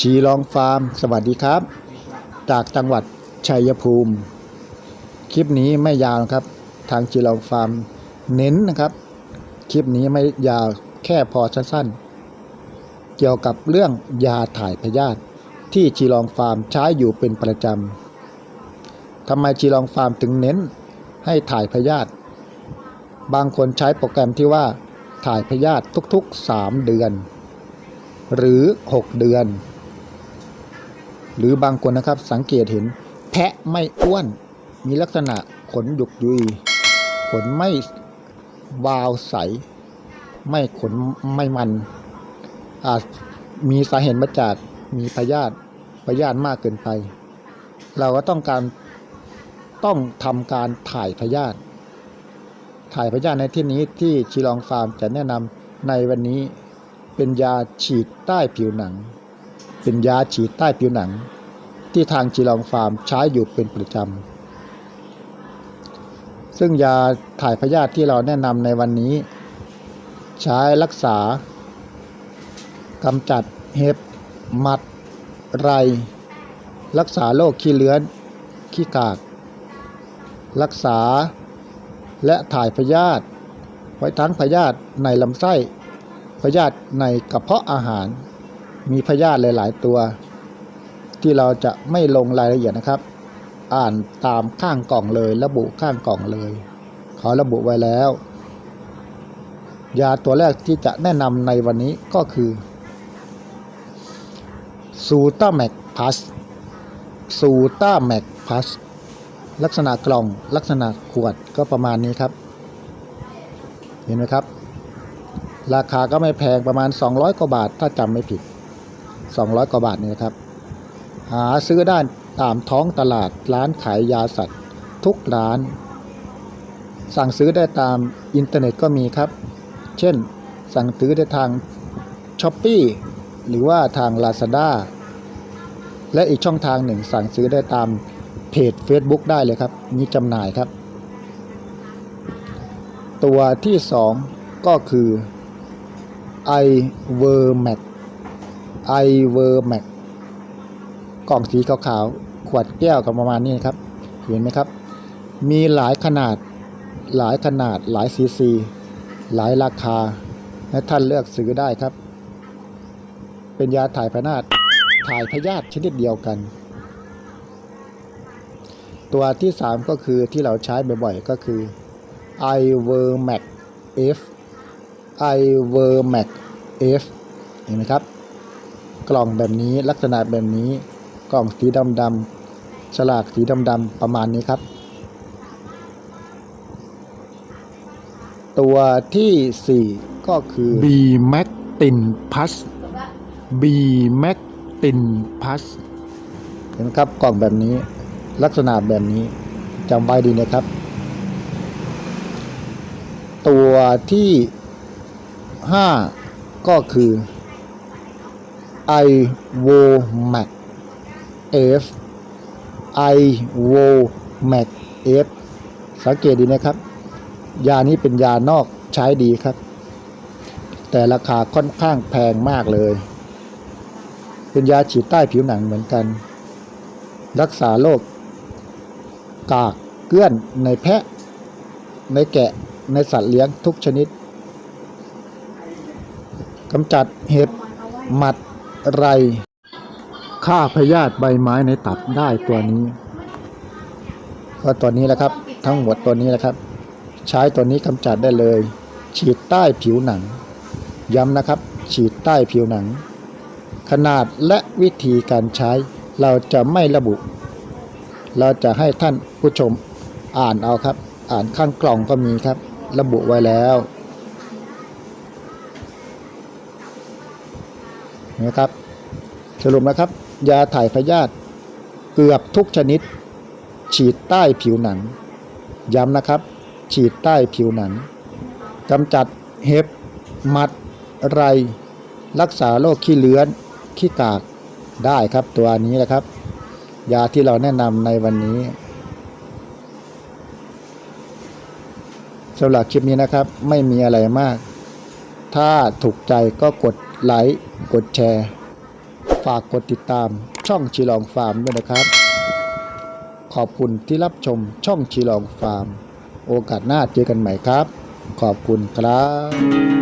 ชีลองฟาร์ม สวัสดีครับ จากจังหวัดชัยภูมิ คลิปนี้ไม่ยาวนะครับ ทางชีลองฟาร์มเน้นนะครับ คลิปนี้ไม่ยาวแค่พอสั้นๆ เกี่ยวกับเรื่องยาถ่ายพยาธิที่ชีลองฟาร์มใช้อยู่เป็นประจำทำไมชีลองฟาร์มถึงเน้นให้ถ่ายพยาธิบางคนใช้โปรแกรมที่ว่าถ่ายพยาธิทุกๆ 3 เดือน หรือ 6 เดือน หรือบางคนนะครับสังเกตเห็นแพะไม่อ้วน มีลักษณะขนหยุกยุย ขนไม่วาวใส ไม่ขนไม่มัน อาจมีสาเหตุมาจากมีพยาธิพยาธิมากเกินไป เราก็ต้องการต้องทำการถ่ายพยาธิถ่ายพยาธิในที่นี้ที่ชีลองฟาร์มจะแนะนำในวันนี้เป็นยาฉีดใต้ผิวหนัง เป็นยาฉีดใต้ผิวหนัง ที่ทางชีลองฟาร์มใช้อยู่เป็นประจำ ซึ่งยาถ่ายพยาธิที่เราแนะนำในวันนี้ ใช้รักษากำจัดเห็บมัด ไร รักษาโรคขี้เลื้อน ขี้กาก รักษา และถ่ายพยาธิไว้ทั้งพยาธิในลำไส้พยาธิในกระเพาะอาหาร มีพยาธิหลาย ๆ ตัว ที่เราจะไม่ลงรายละเอียดนะครับ อ่านตามข้างกล่องเลย ระบุข้างกล่องเลยขอระบุไว้แล้ว ยาตัวแรกที่จะแนะนำในวันนี้ก็คือซูตาแมกพัสซูตาแมกพัสลักษณะกล่องลักษณะขวดก็ประมาณนี้ครับ เห็นไหมครับ ราคาก็ไม่แพงประมาณ 200 กว่าบาทถ้าจำไม่ผิด 200 กว่าบาทนี่นะครับ หาซื้อได้ตามท้องตลาดร้านขายยาสัตว์ ทุกร้าน สั่งซื้อได้ตามอินเทอร์เน็ตก็มีครับ เช่น สั่งซื้อได้ทาง s h อ p e e หรือว่าทาง Lazada และอีกช่องทางหนึ่งสั่งซื้อได้ตามเพจ Facebook ได้เลยครับมีจำหน่ายครับ ตัวที่ 2 ก็คือ i v e r m a c i v e r m a c กกล่องสีขาวๆ ขวดแก้วกับประมาณนี้นะครับ เห็นไหมครับ มีหลายขนาด หลายขนาด หลายซีซี หลายราคา ให้ท่านเลือกซื้อได้ครับ เป็นยาถ่ายพยาธิถ่ายพยาธิชนิดเดียวกัน ตัวที่ 3 ก็คือที่เราใช้บ่อยๆ ก็คือ i v e r m a c F i v e r m a c F เห็นไหมครับ กล่องแบบนี้ลักษณะแบบนี้ กล่องสีดำๆฉลากสีดำๆประมาณนี้ครับ ตัวที่ 4 ก็คือ B Mac Tin Plus B Mac Tin Plus เห็นไหมครับกล่องแบบนี้ ลักษณะแบบนี้จำไว้ดีนะครับ ตัวที่ 5 ก็คือ i v o m a c F i v o m a c F สังเกตดีนะครับ ยานี้เป็นยานอกใช้ดีครับ แต่ราคาค่อนข้างแพงมากเลย เป็นยาฉีดใต้ผิวหนังเหมือนกัน รักษาโรคกากเกลื่อนในแพะ ในแกะในสัตว์เลี้ยงทุกชนิดกำจัดเห็บหมัด ไรฆ่าพยาธิใบไม้ในตับได้ตัวนี้ ก็ตัวนี้แหละครับ ทั้งหมดตัวนี้แหละครับ ใช้ตัวนี้กำจัดได้เลย ฉีดใต้ผิวหนัง ย้ำนะครับ ฉีดใต้ผิวหนัง ขนาดและวิธีการใช้เราจะไม่ระบุ เราจะให้ท่านผู้ชมอ่านเอาครับ อ่านข้างกล่องก็มีครับ ระบุไว้แล้วนะครับ สรุปนะครับ ยาถ่ายพยาธิเกือบทุกชนิด ฉีดใต้ผิวหนัง ย้ำนะครับ ฉีดใต้ผิวหนังกำจัดเห็บมัด ไร รักษาโรคขี้เลื้อน ขี้กากได้ครับตัวนี้แหละครับ ยาที่เราแนะนำในวันนี้สำหรับคลิปนี้นะครับไม่มีอะไรมาก ถ้าถูกใจก็กดไลค์กดแชร์ ฝากกดติดตามช่องชีลองฟาร์มด้วยนะครับ ขอบคุณที่รับชมช่องชีลองฟาร์ม โอกาสหน้าเจอกันใหม่ครับ ขอบคุณครับ